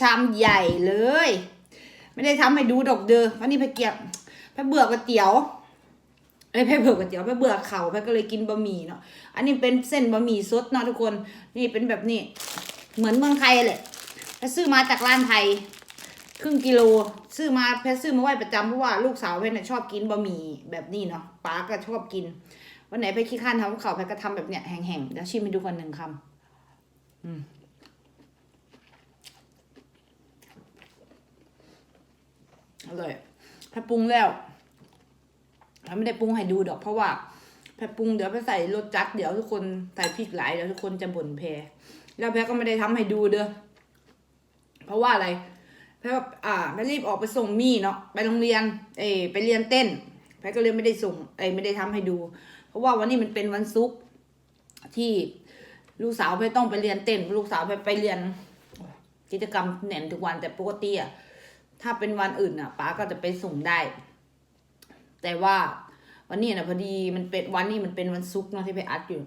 ชามใหญ่เลย ไม่ได้ทำให้ดูดอกเด้อวันนี้แพรเกียบแพรเบื่อก๋วยเตี๋ยวเอ้แพรเบื่อก๋วยเตี๋ยวแพรเบื่อเข่าแพรก็เลยกินบะหมี่เนาะอันนี้เป็นเส้นบะหมี่สดเนาะทุกคนนี่เป็นแบบนี้ เหมือนเมืองไทยแหละแพรซื้อมาจากร้านไทย ครึ่งกิโลซื้อมาแพซื้อมาไว้ประจำเพราะว่าลูกสาวเพชรน่ะชอบกินบะหมี่แบบนี้เนาะป้าก็ชอบกินวันไหนไปขี้ข้านทำข้าวแพทก็ทำแบบเนี้ยแห้งๆเดี๋ยวชิมให้ดูก่อนหนึ่งคำอืม อร่อยแพทปรุงแล้วแพทไม่ได้ปรุงให้ดูดอก เพราะว่าแพปรุงเดี๋ยวไปใส่รสจัดเดี๋ยวทุกคนใส่พริกหลายเดี๋ยวทุกคนจะบ่นแพรแล้วแพทก็ไม่ได้ทำให้ดูเด้อเพราะว่าอะไรแพทย์อ่าแพทย์รีบออกไปส่งมี่เนาะไปโรงเรียน เอยไปเรียนเต้นแพทย์ก็เลยไม่ได้ส่งเอยไม่ได้ทำให้ดู เพราะว่าวันนี้มันเป็นวันศุกร์ที่ลูกสาวแพทย์ต้องไปเรียนเต้น ลูกสาวแพทย์ไปเรียนกิจกรรมแหน่นทุกวันแต่ปกติอะ ถ้าเป็นวันอื่นอะป้าก็จะไปส่งได้ แต่ว่าวันนี้นะพอดีมันเป็นวันนี้มันเป็นวันศุกร์เนาะที่ไปอัดอยู่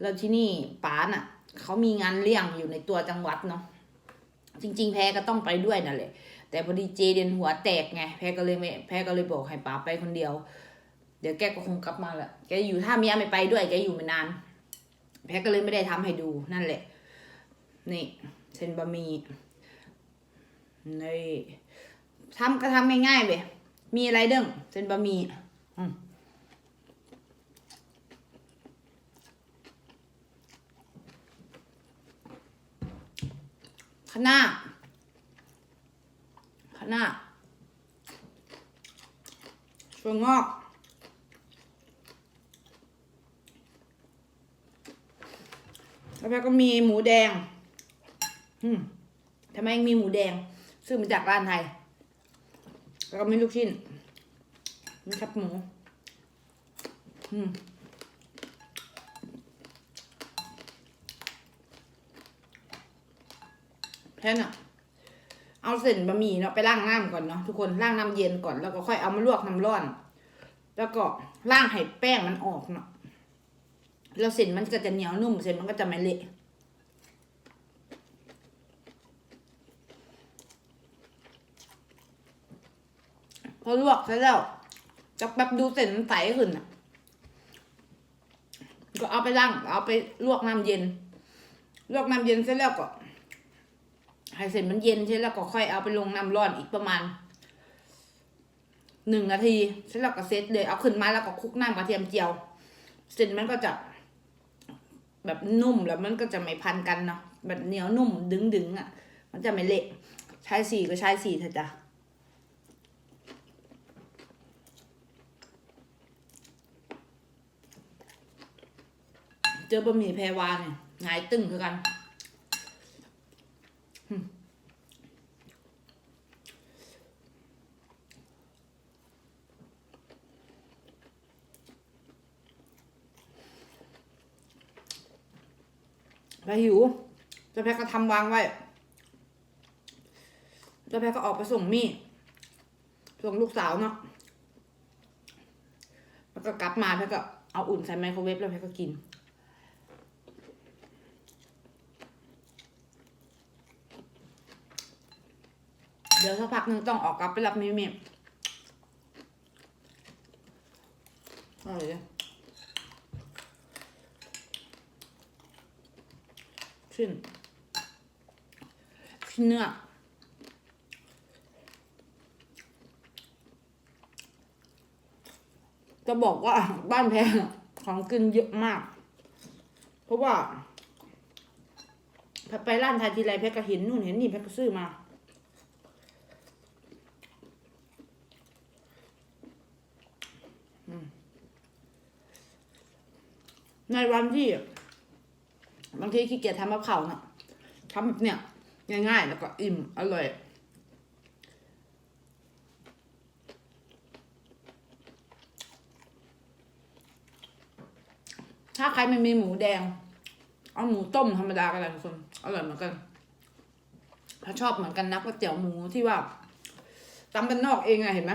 แล้วที่นี่ป้าน่ะเขามีงานเลี้ยงอยู่ในตัวจังหวัดเนาะจริง ๆ แพ้ก็ต้องไปด้วยนั่นแหละ แต่พอดีเจเดนหัวแตกไงแพ้ก็เลยไม่แพ้ก็เลยบอกให้ป๋าไปคนเดียว เดี๋ยวแกก็คงกลับมาแหละแกอยู่ถ้าเมียไม่ไปด้วยแกอยู่ไม่นาน แพ้ก็เลยไม่ได้ทำให้ดูนั่นแหละ นี่เส้นบะหมี่นี่ ทำก็ทำง่ายๆเว้ยมีอะไรเด้งเส้นบะหมี่อืมคะน้าคะน้าถั่วงอกแล้วก็มีหมูแดง อืมทำไมยังมีหมูแดงซื้อมาจากร้านไทย แล้วก็มีลูกชิ้นมีครับหมู อืมแค่น่ะ เอาเส้นบะหมี่เนาะไปล้างน้ำก่อนเนาะทุกคนล้างน้ำเย็นก่อนแล้วก็ค่อยเอามาลวกน้ำร้อน แล้วก็ล้างให้แป้งมันออกเนาะแล้วเส้นมันก็จะเหนียวนุ่มเส้นมันก็จะไม่เละ พอลวกเสร็จแล้วจักแป๊บดูเส้นมันใสขึ้นอะ ก็เอาไปล้างเอาไปลวกน้ำเย็น ลวกน้ำเย็นเสร็จแล้วก็ให้เสร็จมันเย็นใช่แล้วก็ค่อยเอาไปลงน้ำร้อนอีกประมาณหนึ่งนาทีเสร็จแล้วก็เซตเลยเอาขึ้นมาแล้วก็คลุกน้ำกระเทียมเจียว เสร็จมันก็จะ แบบนุ่มแล้วมันก็จะไม่พันกันเนาะแบบเหนียวนุ่มดึงดึงๆอะ มันจะไม่เละใช้สีก็ใช้สีเถอะจ้ะ จอบะหมี่แพรวาเนี่ยหายตึงคือกันแล้วหิวเจ้าแพ้ก็ทำวางไว้เจ้าแพ้ก็ออกไปส่งมี่ส่งลูกสาวเนาะแล้วก็กลับมาแพ้ก็เอาอุ่นใส่ไมโครเวฟแล้วแพ้ก็กิน เดี๋ยวสักพักหนึ่งต้องออกกลับไปรับมิมิอร่อยเลยชิ้นชิ้นเนื้อจะบอกว่าบ้านแพงของกินเยอะมาก เพราะว่า ไปร้านไทยทีไรแพทก็เห็นนู่นเห็นนี่แพทก็ซื้อมา ในวันที่ บางทีขี้เกียจทำกับข้าวน่ะทำแบบเนี้ยง่ายๆ แล้วก็อิ่มอร่อยถ้าใครไม่มีหมูแดง เอาหมูต้มธรรมดาก็ได้ทุกคนอร่อยเหมือนกันถ้าชอบเหมือนกันนะก๋วยเตี๋ยวหมูที่ว่าตำกันนอกเองอะเห็นไหม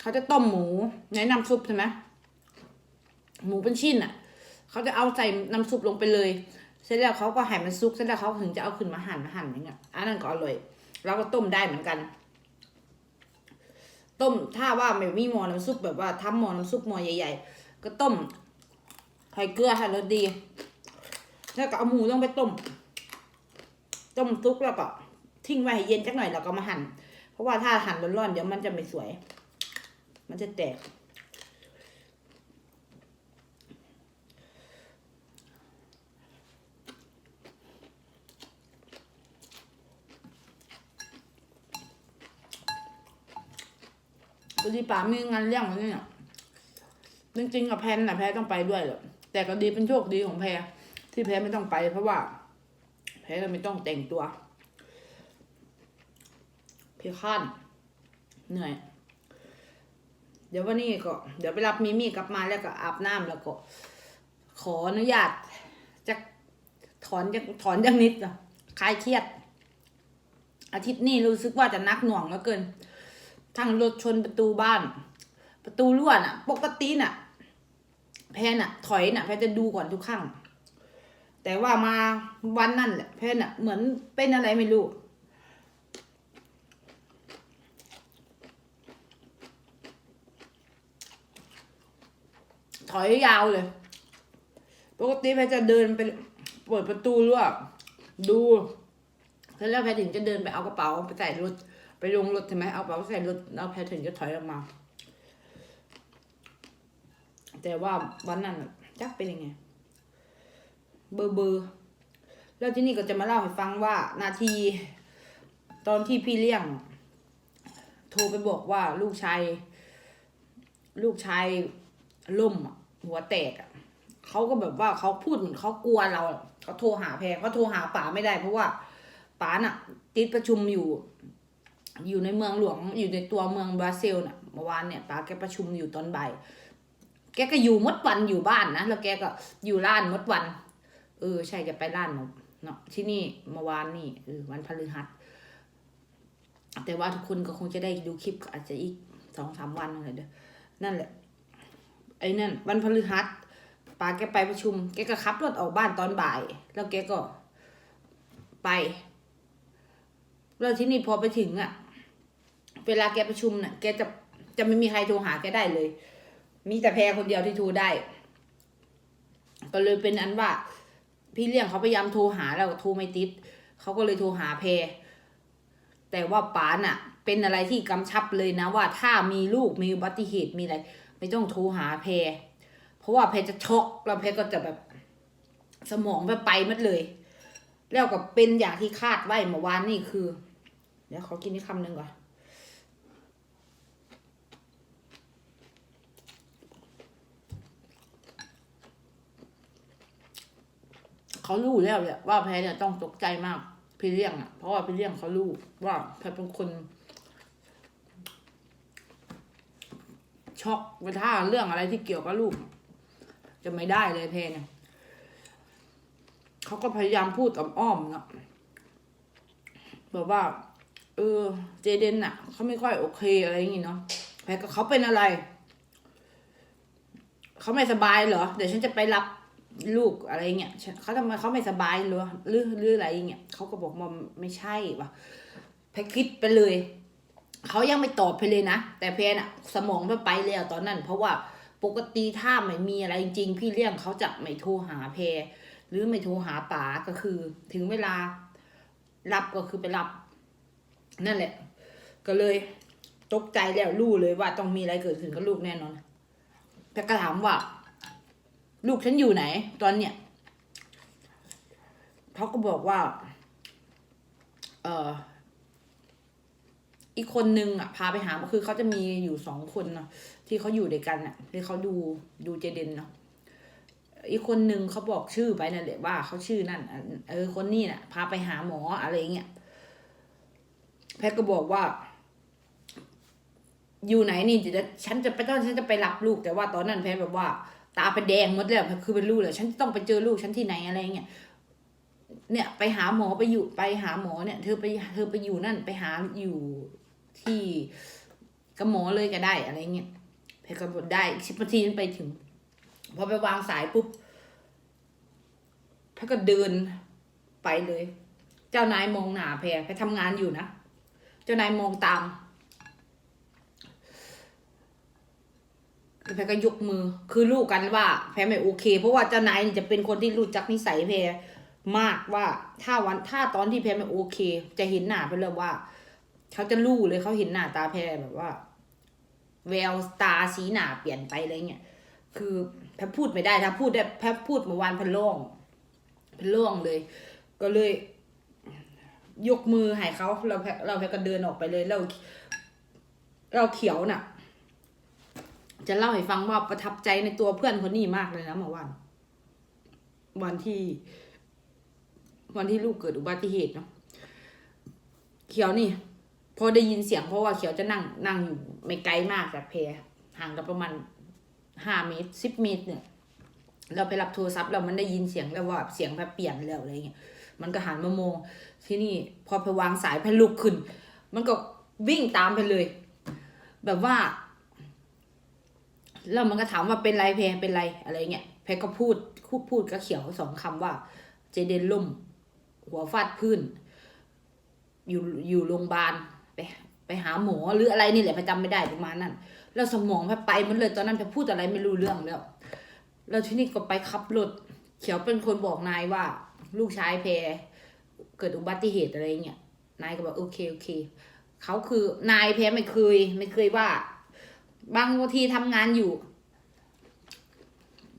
เขาจะต้มหมูในน้ำซุปใช่ไหมหมูเป็นชิ้นอะ เขาจะเอาใส่น้ำซุปลงไปเลย เสร็จแล้วเขาก็ให้มันซุก เสร็จแล้วเขาถึงจะเอาขึ้นมาหั่นมาหั่นอย่างเงี้ย อันนั้นก็อร่อย เราก็ต้มได้เหมือนกัน ต้มถ้าว่าไม่มีหม้อน้ำซุปแบบว่าทำหม้อน้ำซุปหม้อใหญ่ ๆ ก็ต้มไข่เกลือให้รสดี แล้วก็เอาหมูลงไปต้ม ต้มซุกแล้วก็ทิ้งไว้ให้เย็นจักหน่อยแล้วก็มาหั่น เพราะว่าถ้าหั่นร้อนๆเดี๋ยวมันจะไม่สวย มันจะแตก พอดีป๋ามีงานเลี้ยงวันนี้เนี่ยจริงๆกับแพนน่ะแพรต้องไปด้วยแหละแต่ก็ดีเป็นโชคดีของแพรที่แพรไม่ต้องไป เพราะว่า แพรก็ไม่ต้องแต่งตัวเพียข้านเหนื่อย เดี๋ยววันนี้ก็ เดี๋ยวไปรับมิมี่กลับมาแล้วก็อาบน้ำแล้วก็ ขออนุญาตจะถอนจะถอนจากนิดอะคลายเครียด อาทิตย์นี้รู้สึกว่าจะนักหน่วงแล้วเกิน ทั้งรถชนประตูบ้าน ประตูรั่วน่ะ ปกติน่ะ แพนน่ะ ถอยน่ะ แพนจะดูก่อนทุกครั้งแต่ว่ามาวันนั่นแหละ แพนน่ะ เหมือนเป็นอะไรไม่รู้ถอยยาวเลย ปกติแพนจะเดินไปเปิดประตูรั่วดู แล้วแพนถึงจะเดินไปเอากระเป๋าไปใส่รถ ไปลงรถใช่ไหมเอากระเป๋าใส่รถแล้วแพทถึงจะถอยออกมา แต่ว่าวันนั้นจักเป็นยังไง เบอร์เบอร์แล้วที่นี่ก็จะมาเล่าให้ฟังว่านาที ตอนที่พี่เลี้ยง โทรไปบอกว่าลูกชายลูกชายล่มหัวแตกอะเขาก็แบบว่าเขาพูดเหมือนเขากลัวเราเขาโทรหาแพรเขาโทรหาป๋าไม่ได้เพราะว่า ป๋าน่ะ ติดประชุมอยู่ อยู่ในเมืองหลวง อยู่ในตัวเมืองบราซิลน่ะเมื่อวานเนี่ยป้าแกประชุมอยู่ตอนบ่ายแกก็อยู่มดวันอยู่บ้านนะแล้วแกก็อยู่ร้านมดวัน เออ ใช่แกไปร้านเนาะที่นี่เมื่อวานนี่เออวันพฤหัสแต่ว่าทุกคนก็คงจะได้ดูคลิปอาจจะอีกสองสามวันอะไรเด้อนั่นแหละ ไอ้นั่น วันพฤหัสป้าแกไปประชุม แกก็ขับรถออกบ้านตอนบ่าย แล้วแกก็ไป แล้วที่นี่พอไปถึงอะ่ะ เวลาแกประชุมเนี่ยแกจะจะไม่มีใครโทรหาแกได้เลย มีแต่แพรคนเดียวที่โทรได้ ก็เลยเป็นอันว่า พี่เลี้ยงเขาพยายามโทรหาแล้วโทรไม่ติดเขาก็เลยโทรหาแพรแต่ว่าป๋าน่ะ เป็นอะไรที่กำชับเลยนะว่าถ้ามีลูกมีอุบัติเหตุมีอะไร ไม่ต้องโทรหาแพรเพราะว่าแพรจะช็อกแล้วแพรก็จะแบบสมองไปไปหมัดเลย แล้วก็เป็นอย่างที่คาดไว้เมื่อวานนี่คือ เดี๋ยวขอกินนี่คำหนึ่งก่อน เขารู้แล้วแหละว่าแพรเนี่ยต้องตกใจมาก พี่เลี้ยงอะ เพราะว่าพี่เลี้ยงเขารู้ว่าแพรเป็นคนช็อกไปท่าเรื่องอะไรที่เกี่ยวกับลูก จะไม่ได้เลยแพรเนี่ยเขาก็พยายามพูดกับอ้อมๆเนาะแบบว่า เออ เจเดนน่ะเขาไม่ค่อยโอเคอะไรอย่างงี้เนาะแพรก็เขาเป็นอะไร เขาไม่สบายเหรอ เดี๋ยวฉันจะไปรับลูกอะไรเงี้ยเขาทำไมเขาไม่สบายหรอหรือหรืออะไรเงี้ยเขาก็บอกว่าไม่ใช่ว่ะแพรคิดไปเลย เขายังไม่ตอบไปเลยนะ แต่แพรน่ะสมองไปไปแล้วตอนนั้น เพราะว่าปกติถ้าไม่มีอะไรจริง พี่เลี้ยงเขาจะไม่โทรหาแพรหรือไม่โทรหาป๋าก็คือ ถึงเวลารับก็คือไปรับ นั่นแหละ ก็เลยตกใจแล้วรู้เลยว่าต้องมีอะไรเกิดขึ้นกับลูกแน่นอนแต่ก็ถามว่า ลูกฉันอยู่ไหน ตอนเนี้ยเขาก็บอกว่า เอออีกคนนึงอะพาไปหาคือเขาจะมีอยู่สองคนเนาะที่เขาอยู่ด้วยกันอะที่เขาดูดูเจเดนเนาะอีกคนนึงเขาบอกชื่อไปนั่นแหละว่าเขาชื่อนั่นเออคนนี้น่ะ พาไปหาหมออะไรเงี้ย แพทก็บอกว่า อยู่ไหนนี่จะฉันจะไปตอนฉันจะไปรับลูกแต่ว่าตอนนั้นแพทแบบว่า ตาเป็นแดงหมดเลยอะคือเป็นลูกเลยฉันจะต้องไปเจอลูกฉันที่ไหนอะไรเงี้ยเนี่ยไปหาหมอไปอยู่ไปหาหมอเนี่ยเธอไปเธอไปอยู่นั่นไปหาอยู่ที่กับหมอเลยก็ได้อะไรเงี้ยแพทก็บอกได้อีกสิบนาทีนั้นไปถึงพอไปวางสายปุ๊บแพทก็เดินไปเลย เจ้านายมองหน้าแพรแพททำงานอยู่นะ เจ้านายมองตามแพรก็ยกมือ คือรู้กันว่า แพรไม่โอเค เพราะว่าเจ้านายจะเป็นคนที่รู้จักนิสัยแพรมากว่าถ้าวันถ้าตอนที่แพรไม่โอเค จะเห็นหน้าแพรเลยว่า เขาจะรู้เลยเขาเห็นหน้าตาแพรแบบว่า แววตาสีหน้าเปลี่ยนไปอะไรเงี้ยคือแพรพูดไม่ได้ถ้าพูดได้แพรพูดเมื่อวานแพรโล่งแพรโล่งเลย ก็เลย ยกมือให้เขาเราแพรเราแพรก็เดินออกไปเลยเราเราเขียวน่ะ จะเล่าให้ฟังว่าประทับใจในตัวเพื่อนคนนี้มากเลยนะเมื่อวานวันที่ วันที่ลูกเกิดอุบัติเหตุเนาะเขียวนี่ พอได้ยินเสียงเพราะว่าเขียวจะนั่งนั่งอยู่ไม่ไกลมากจากแพรห่างกันประมาณห้าเมตรสิบเมตรเนี่ย เราไปรับโทรศัพท์เรามันได้ยินเสียงแล้วว่าเสียงแพรเปลี่ยนแล้วอะไรเงี้ย มันก็หันมามองที่นี่พอไปวางสายแพลุกขึ้น มันก็วิ่งตามไปเลย แบบว่า แล้วมันก็ถามว่าเป็นไรแพรเป็นไรอะไรเงี้ยแพรก็พูดพูดพูดกับเขียวสองคำว่า เจเดนล่ม หัวฟาดพื้น อยู่อยู่โรงพยาบาลไปไปหาหมอหรืออะไรนี่แหละแพรจำไม่ได้ประมาณนั้น แล้วสมองแพรไปมันเลยตอนนั้นแพรพูดอะไรไม่รู้เรื่องแล้ว แล้วที่นี่ก็ไปขับรถเขียวเป็นคนบอกนายว่า ลูกชายแพรเกิดอุบัติเหตุอะไรเงี้ยนายก็บอกโอเคโอเคเขาคือนายแพรไม่เคย ไม่เคยว่า บางทีทำงานอยู่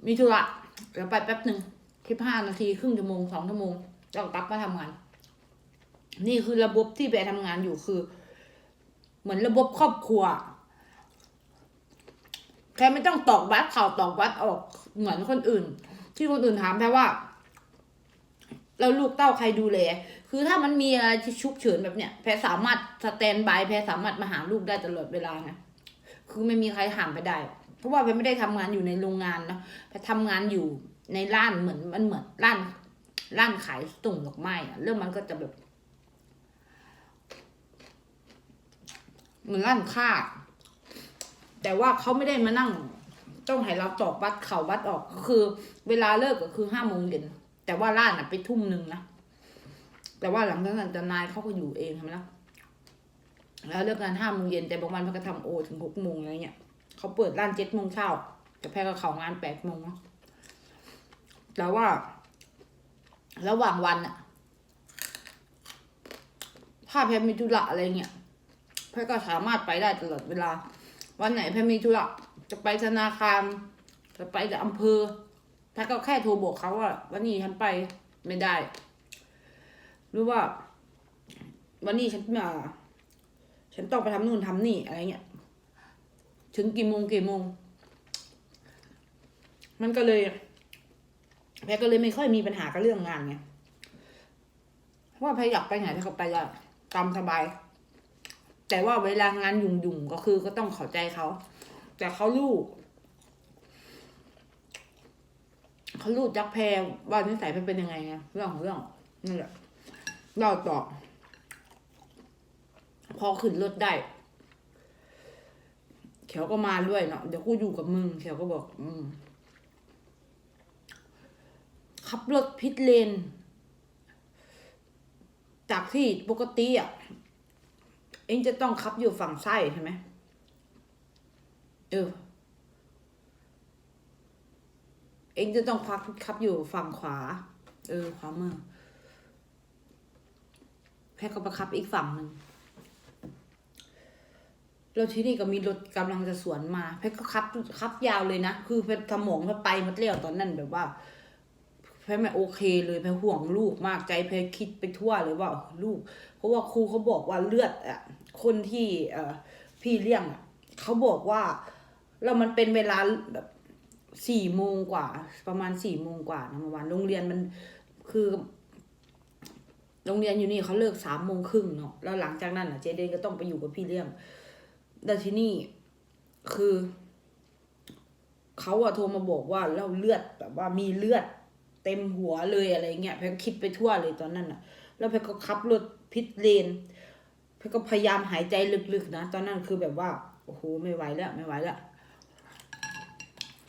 มีธุระเดี๋ยวไปแป๊บหนึ่งคลิปห้านาทีครึ่งชั่วโมงสองชั่วโมงแล้วก็กลับมาทำงาน นี่คือระบบที่แพรทำงานอยู่คือ เหมือนระบบครอบครัวแพรไม่ต้องตอกวัดเข่าตอกวัดออกเหมือนคนอื่น ที่คนอื่นถามแพรว่า แล้วลูกเต้าใครดูแล คือถ้ามันมีอะไรที่ชุกเฉินแบบเนี้ยแพรสามารถสแตนบายแพรสามารถมาหาลูกได้ตลอดเวลาไงคือไม่มีใครห้ามไปได้ เพราะว่าแพรไม่ได้ทำงานอยู่ในโรงงานนะแพรทำงานอยู่ในร้านเหมือนมันเหมือนร้านร้านขายตุ่มดอกไม้เรื่องมันก็จะแบบเหมือนร้านค้าแต่ว่าเขาไม่ได้มานั่ง ต้องให้เราตอกวัดเข่าวัดออกคือ เวลาเลิกก็คือห้าโมงเย็น แต่ว่าร้านอะไปทุ่มหนึ่งนะ แต่ว่าหลังจากนั้นนายเขาก็อยู่เองใช่ไหมล่ะแล้วเลิกงานห้าโมงเย็นแต่บางวันเขาก็ทำโอถึงหกโมงอะไรเงี้ยเขาเปิดร้านเจ็ดโมงเช้าแต่แพ้ก็เขางานแปดโมงเนาะแต่ว่า ระหว่างวันอะถ้าแพรมีธุระอะไรเงี้ยแพทย์ก็สามารถไปได้ตลอดเวลา วันไหนแพทย์มีธุระจะไปธนาคารจะไปแต่อำเภอ แพทย์ก็แค่โทรบอกเขาว่าวันนี้ฉันไปไม่ได้ หรือว่า วันนี้ฉันมา ฉันต้องไปทำนู่นทำนี่อะไรเงี้ย ถึงกี่โมงกี่โมง มันก็เลยแพทย์ก็เลยไม่ค่อยมีปัญหากับเรื่องงานไงเพราะว่าแพทย์อยากไปไหนแพทย์ก็ไปได้ตามสบาย แต่ว่าเวลางานยุ่งๆก็คือก็ต้องเข้าใจเขา แต่เขาลูก เขาลูกจักแพรว่านิสัยแพรเป็นยังไงไงเรื่องของเรื่องนั่นแหละเล่าต่อ พอขึ้นรถได้เขียวก็มาด้วยเนาะเดี๋ยวกูอยู่กับมึงเขียวก็บอก อืมขับรถพิษเลน จากที่ปกติอะ เองจะต้องขับอยู่ฝั่งซ้ายใช่ไหมเออ เองจะต้องพักขับอยู่ฝั่งขวา เออขวามือแพทย์ก็ประคับอีกฝั่งหนึ่งแล้วที่นี่ก็มีรถกำลังจะสวนมาแพทก็ขับขับยาวเลยนะ คือแพทสมองแพทไปหมดแล้วตอนนั้นแบบว่าแพทไม่โอเคเลยแพทห่วงลูกมากใจแพทคิดไปทั่วเลยว่าลูก เพราะว่าครูเขาบอกว่าเลือดอะคนที่เอ่อพี่เลี้ยงอะเขาบอกว่าแล้วมันเป็นเวลาแบบ สี่โมงกว่า ประมาณสี่โมงกว่านะเมื่อวานโรงเรียนมันคือ โรงเรียนอยู่นี่เขาเลิกสามโมงครึ่งเนาะแล้วหลังจากนั้นอะเจเดนก็ต้องไปอยู่กับพี่เลี้ยงแล้วที่นี่คือเขาอะโทรมาบอกว่าเราเลือดแบบว่ามีเลือดเต็มหัวเลยอะไรเงี้ยแพทคิดไปทั่วเลยตอนนั้นอะแล้วแพทก็ขับรถพิษเลนแพทก็พยายามหายใจลึกๆนะ ตอนนั้นคือแบบว่าโอ้โหไม่ไหวแล้วไม่ไหวแล้ว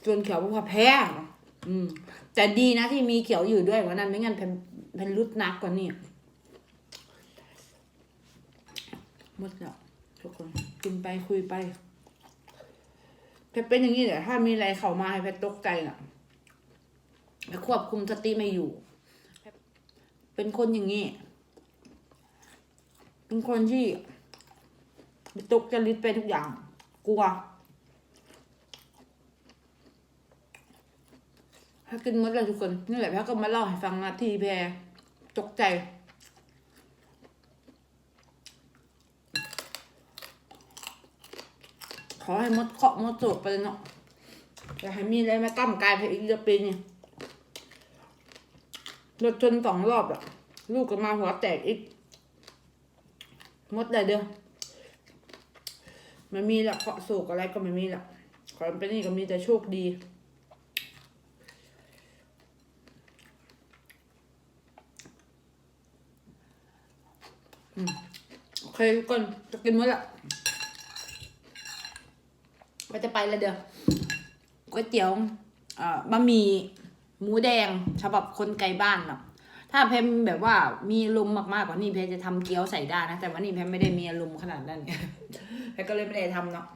จนเขียวบอกว่าแพ้อืม แต่ดีนะที่มีเขียวอยู่ด้วยวันนั้นไม่งั้นแพนแพนรุดนักกว่านี่หมดแล้วทุกคนกินไปคุยไปแพนเป็นอย่างนี้แหละถ้ามีอะไรเข้ามาให้แพนตกใจน่ะแพนควบคุมสติไม่อยู่ เป็นคนอย่างนี้ เป็นคนที่ตกจริตไปทุกอย่าง กลัว ถ้ากินมดเลยทุกคน นี่แหละแพรก็มาเล่าให้ฟังนาทีแพรตกใจ ขอให้มดเคาะมดโศกไปเลยเนาะอย่าให้มีอะไรมากั้มกายไปอีกเดือนปีนี่รถชนสองรอบอะลูกก็มาหัวแตกอีก มดเลยเด้อไม่มีหละเคาะโศกอะไรก็ไม่มีหละขอให้เป็นนี่ก็มีแต่โชคดี โอ เคทุกคนจะกินหมดละก็จะไปแล้วเดี๋ยวก๋วยเตี๋ยวบะหมี่หมูแดงฉบับคนไกลบ้านเนาะถ้าเพมแบบว่ามีอารมณ์มากๆกว่านี้เพมจะทำเกี๊ยวใส่ได้นะ แต่วันนี้เพมไม่ได้มีอารมณ์ขนาดนั้นเพมก็เลยไม่ได้ทำเนาะ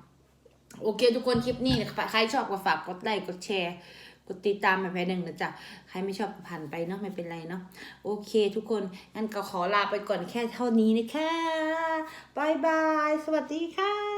โอเค ทุกคนคลิปนี้ใครชอบก็ฝากกดไลค์กดแชร์ กดติดตามไปแพหนึ่งนะจ๊ะใครไม่ชอบผ่านไปเนาะไม่เป็นไรเนาะโอเค ทุกคนงั้นก็ขอลาไปก่อนแค่เท่านี้นะคะบายบายสวัสดีค่ะ